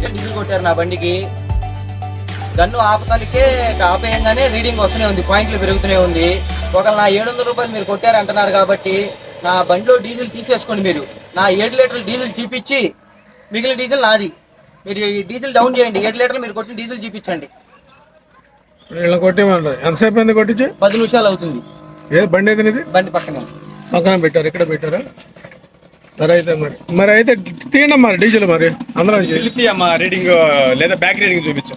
Chicken diesel కొట్టారు నా బండికి. గన్ను ఆపతాలికే ఆపేయంగానే రీడింగ్ వస్తూనే ఉంది పాయింట్లు పెరుగుతూనే ఉంది. ఒకవేళ నా ఏడు వందల రూపాయలు మీరు కొట్టారు అంటున్నారు కాబట్టి నా బండిలో డీజిల్ తీసేసుకోండి మీరు. నా ఏడు లీటర్ల డీజిల్ చూపించి మిగిలిన డీజిల్ నాది. మీరు డీజిల్ డౌన్ చేయండి ఏడు లీటర్లు మీరు కొట్టిన డీజిల్ చూపించండి. ఇలా కొట్టేమంటారు? ఎంతసేపు అయింది కొట్టించి? పది నిమిషాలు అవుతుంది. ఏ బండి నీది? బండి పక్కనే పక్కన పెట్టారు ఇక్కడ పెట్టారా? సరే అయితే మరి. మరి అయితే తీయండి మరి డీజిల్ మరి. అందరం. పిలిచి అమ్మ రీడింగ్ లేదా బ్యాక్ రీడింగ్ చూపించు.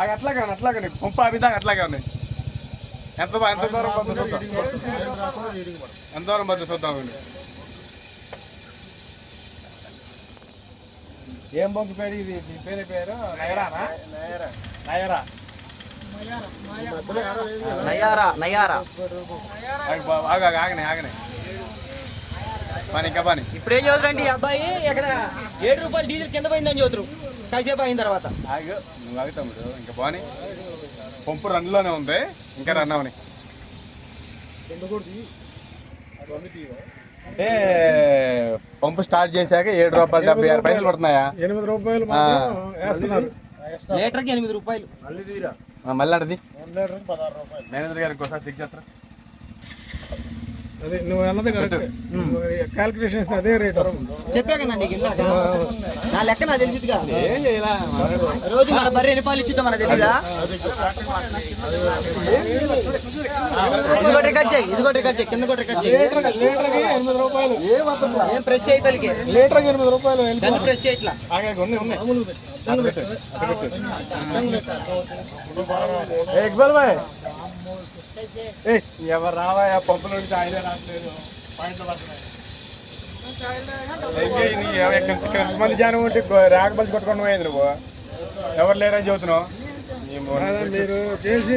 ఆగ అట్లాగే ఉన్నాయి, అట్లాగే ఉన్నాయి. పంపు ఆ విధంగా అట్లాగే ఉన్నాయి ఎంత బా- ఎంత దూరం పోతుందో చూద్దాం. ఎంత దూరం పోతుందో చూద్దాం వీళ్ళు. ఏం బొంకు పేరు ఇది? మీ పేరు పేరు? నయరానా? నయరా. నయారా. నయారా ఆగు, ఆగనే ఆగనే పని ఇంకా పని ఇప్పుడు ఏం చదువుతారండి ఈ అబ్బాయి? ఎక్కడ? ఏడు రూపాయలు డీజిల్ కింద పోయిందని చదువుతారు. కాసేపు అయిన తర్వాత. ఆగు నువ్వు ఆగు తమ్ముడు. ఇంకా బాని పంపు రన్లోనే ఉంది. ఇంకా రన్ అవని. అంటే పంపు స్టార్ట్ చేశాక ఏడు రూపాయలు డెబ్బై ఆరు పైసలు పడుతున్నాయా? ఎనిమిది రూపాయలు మాత్రం వేస్తున్నారు. లీటర్కి ఎనిమిది రూపాయలు. మళ్ళీ అడది మేనేజర్ గారికి ఒకసారి చెక్ చేస్తారా? అదే నువ్వు అన్నది కరెక్ట్ క్యాల్కులేషన్ ఇస్తే అదే రేట్ వస్తుంది చెప్పా కదా నీకు ఇందాక. నా లెక్క తెలిసిదిగా ఏం చేయలా రోజు మన బర్రె ఎన్ని పాలు ఇచ్చిద్దాం మనకు తెలీదా? చేయి ఇదిగో రికార్డ్ చేయి కింద చేయి. లీటర్కి ఎనిమిది రూపాయలు. ఏం ప్రెస్ చేయి తలికి లీటర్కి ఎనిమిది రూపాయలు దాన్ని ప్రెస్ చేయట్లా ఉన్నాయి ఉన్నాయి ఏ ఇక్బాల్ భాయ్ ఏ ఎవరు రావా పంపుల నుంచి ఆయనే రావట్లేదు. పాయింట్లు పడుతున్నాయి. ఎంతమంది జనం ఉంటే రాక బస్ కొట్టుకొని పోయింది నువ్వు. ఎవరు లేరని చెబుతున్నావు? మీరు చేసి